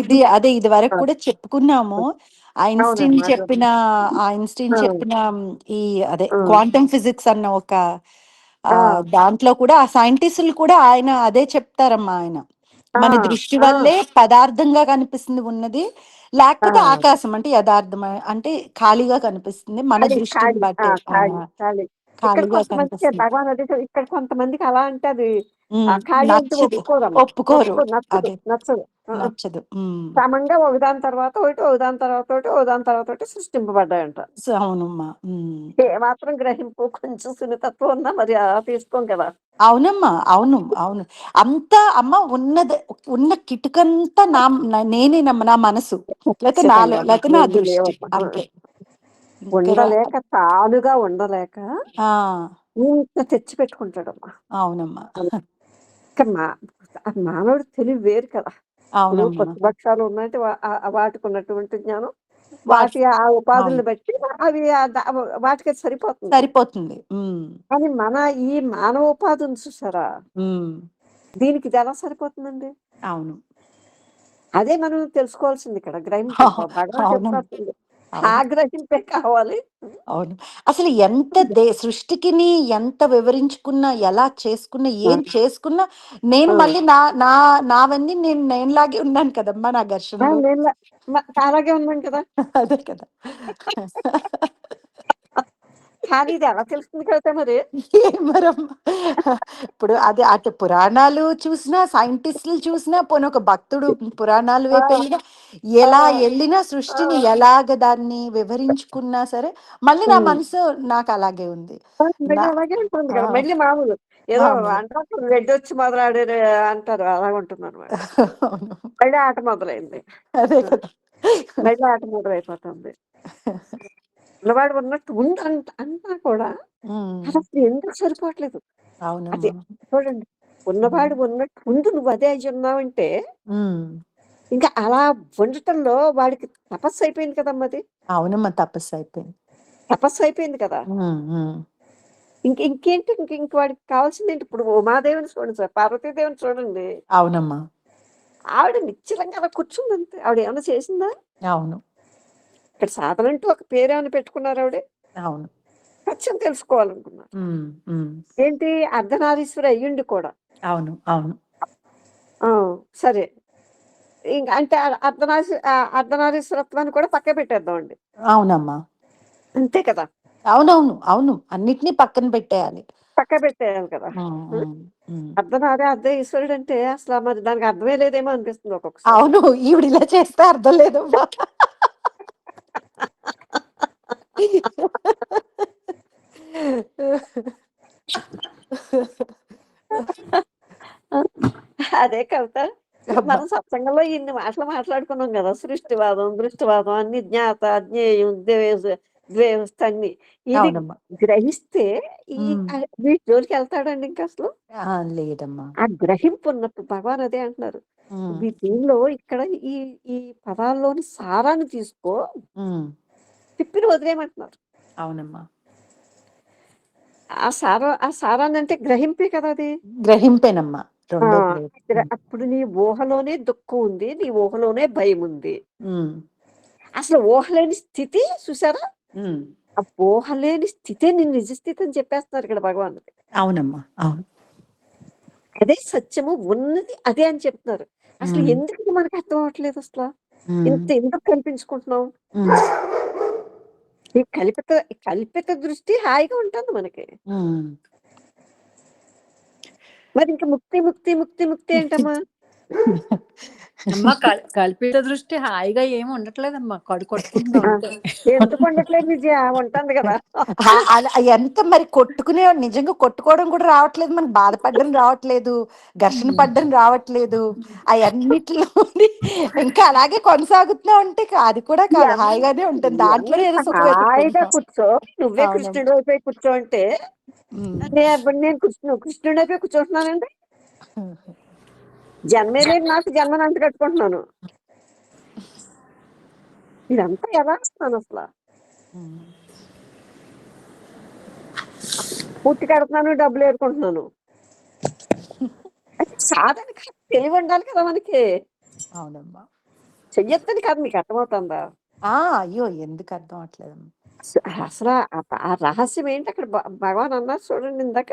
ఇది అదే ఇది వరకు కూడా చెప్పుకున్నాము ఐన్స్టీన్. చెప్పిన ఐన్స్టీన్. చెప్పిన ఈ అదే. క్వాంటమ్ ఫిజిక్స్ అన్న ఒక. దాంట్లో కూడా ఆ సైంటిస్టులు కూడా ఆయన అదే చెప్తారమ్మా ఆయన మన దృష్టి. వల్లే పదార్థంగా కనిపిస్తుంది ఉన్నది లేకపోతే. ఆకాశం అంటే యథార్థం అంటే ఖాళీగా కనిపిస్తుంది మన దృష్టిని బట్టే ఖాళీ ఇక్కడ ఖాళీగా కొంతమందికి కనిపిస్తుంది ఇక్కడ అలా అంటే అది ఖాళీ అంటే ఒప్పుకోరు ఒప్పుకో నచ్చదు నచ్చదు. నచ్చదు. క్రమంగా ఒకదాని తర్వాత ఒకటి ఒకదాని తర్వాత ఒకటి ఒకదాని తర్వాత ఒకటి సృష్టింపబడ్డాయంట. అవునమ్మా. మాత్రం గ్రహింపు కొంచెం సున్నితత్వం ఉన్నా మరి అలా తీసుకోం కదా. అవునమ్మా అవును అవును. అంత అమ్మ ఉన్నది ఉన్న కిటుకంతా నా నా- నేనేనమ్మ నా మనసు. లేకపోతే ఖచ్చితంగా లేకపోతే నా దృష్టి. అంతే. ఉండలేక తానుగా ఉండలేక ఇంత తెచ్చి పెట్టుకుంటాడమ్మా. అవునమ్మా. ఇంకా మా మానవుడు తెలివి వేరు కదా. వా- ఆ- ఆ వాటికి ఉన్నటువంటి జ్ఞానం వాట్- ఆ ఉపాధులను బట్టి అవి వాటికి సరిపోతుంది. సరిపోతుంది. కానీ మన ఈ మానవ ఉపాధి ఉంది చూసారా దీనికి ఇది ఎలా సరిపోతుందండి? అవును. అదే మనం తెలుసుకోవాల్సింది ఇక్కడ. గ్రహింపు కావాలి. అవును. అసలు ఎంత దే సృష్టికిని ఎంత వివరించుకున్నా ఎలా చేసుకున్నా ఏం చేసుకున్నా నేను. మళ్ళీ నా నా నావన్నీ నేను నేనులాగే ఉన్నాను కదమ్మా నా నేను మ- అలాగే ఉన్నాం కదా. అదే కదా. కానీ ఇది ఎలా తెలుస్తుంది కదా మరి? ఇప్పుడు అది అటు పురాణాలు చూసినా సైంటిస్టులు చూసినా పోనీ ఒక భక్తుడు పురాణాలు వైపు వెళ్ళినా ఎలా. వెళ్ళినా సృష్టిని ఎలాగ దాన్ని వివరించుకున్నా సరే మళ్ళీ నా మనసు నాకు అలాగే ఉంది. మళ్ళీ నా అలాగే ఉంటుంది ఆ, కదా మళ్ళీ మామూలు. ఏదో. అంటారు రెడ్డి వచ్చి అంటారు అలా ఉంటుంది అనమాట. మళ్ళీ ఆట మొదలైంది. అదే కదా. మళ్ళీ ఆట మొదలైపోతుంది. ఉన్నవాడు ఉన్నట్టు ఉంది అంట అన్నా కూడా అది అసలు ఎందుకు సరిపోవట్లేదు? అది అవునమ్మా చూడండి ఉన్నవాడు ఉన్నట్టు ఉంది నువ్వు అదే అయి ఉన్నావంటే ఉమ్, ఇంకా అలా ఉండటంలో వాడికి తపస్సు అయిపోయింది కదమ్మా అది? అవునమ్మా తపస్సు అయిపోయింది. తపస్సు అయిపోయింది కదా? ఇంక ఇంకేంటి? ఇంక ఇంక వాడికి కావాల్సింది ఏంటి? ఇప్పుడు ఉమాదేవిని చూడండి సార్ పార్వతీదేవిని చూడండి. అవునమ్మా. ఆవిడ నిశ్చలంగా అలా కూర్చుంది అంతే ఆవిడ ఏమైనా చేసిందా? అవును. ఇక్కడ సాధన అంటూ ఒక పేరేమైనా పెట్టుకున్నారు ఆవిడ. అవును. ఖచ్చితంగా తెలుసుకోవాలనుకున్నారు. ఏంటి? అర్ధనారీశ్వరి అయ్యుండి కూడా. అవును అవును. ఆ, సరే. ఇంక అంటే అర్ధనారీ అర్ధనారీశ్వరత్వాన్ని కూడా పక్క పెట్టేద్దామండి అవునమ్మా. అంతే కదా? అవునవును అవును. అన్నిటినీ పక్కన పెట్టేయాలి. పక్క పెట్టేయాలి కదా. అర్ధనారి అర్ధ ఈశ్వరుడు అంటే అసలు మరి దానికి అర్థమే లేదేమో అనిపిస్తుంది ఒక్కొక్కసారి. అవును ఈవిడ ఇలా చేస్తే అర్థం లేదమ్మా. అదే కవిత. మనం సత్సంగంలో ఇన్ని మాటలు మాట్లాడుకున్నాం కదా సృష్టివాదం దృష్టివాదం అన్ని జ్ఞాత అజ్ఞేయం ద్వేష అన్ని. ఇది గ్రహిస్తే ఈ వీటి జోలికి వెళ్తాడండి ఇంకా అసలు? ఆ, లేదమ్మా. ఆ గ్రహింపు ఉన్నప్పుడు భగవాన్ అదే అంటున్నారు. దీనిలో ఇక్కడ ఈ ఈ పదాల్లోని సారాన్ని తీసుకో. తిప్పిని వదిలేయమంటున్నారు. అవునమ్మా. ఆ సారా ఆ సారాన్ని అంటే గ్రహింపే కదా అది. గ్రహింపేనమ్మా. అప్పుడు నీ ఊహలోనే దుఃఖం ఉంది నీ ఊహలోనే భయం ఉంది. అసలు ఊహలేని స్థితి చూసారా? ఆ ఊహలేని స్థితే నీ నిజ స్థితి అని చెప్పేస్తున్నారు ఇక్కడ భగవాన్ అవునమ్మా అవును. అదే సత్యము ఉన్నది అదే అని చెప్తున్నారు. అసలు ఎందుకు మనకి అర్థం అవ్వట్లేదు అసలు? ఇంత ఎందుకు కల్పించుకుంటున్నాం ఈ కల్పిత కల్పిత దృష్టి హాయిగా ఉంటుంది మనకి. మరి ఇంకా ముక్తి ముక్తి ముక్తి ముక్తి ఏంటమ్మా అమ్మ కల్పిత దృష్టి హాయిగా ఏమి ఉండట్లేదమ్మా. కడు ఎందుకు ఉండట్లేదు విజయ? ఉంటుంది కదా. ఎంత మరి కొట్టుకునే నిజంగా కొట్టుకోవడం కూడా రావట్లేదు. మనకు బాధపడడం రావట్లేదు. ఘర్షణ పడడం రావట్లేదు. అవన్నిటిలో ఇంకా అలాగే కొనసాగుతున్నా ఉంటే అది కూడా కాదు. హాయిగానే ఉంటుంది. దాంట్లో హాయిగా కూర్చో. నువ్వే. కృష్ణుడు అయిపోయి కూర్చో అంటే నేను కృష్ణుడు కృష్ణుడు అయిపోయి కూర్చోంటున్నానండి జన్మే లేదు నాకు జన్మని అంత కట్టుకుంటున్నాను. ఇదంతా ఎలా వస్తాను అసలు. పుట్టి కడుతున్నాను డబ్బులు ఏరుకుంటున్నాను. సాధన కాదు, తెలివి ఉండాలి కదా మనకి. అవునమ్మా. చెయ్యొద్దని కాదు మీకు అర్థమవుతుందా? ఆ అయ్యో ఎందుకు అర్థం అవట్లేదు అస- అసలు ఆ- రహస్యం ఏంటి? అక్కడ భగవాన్ అన్నారు చూడండి ఇందాక.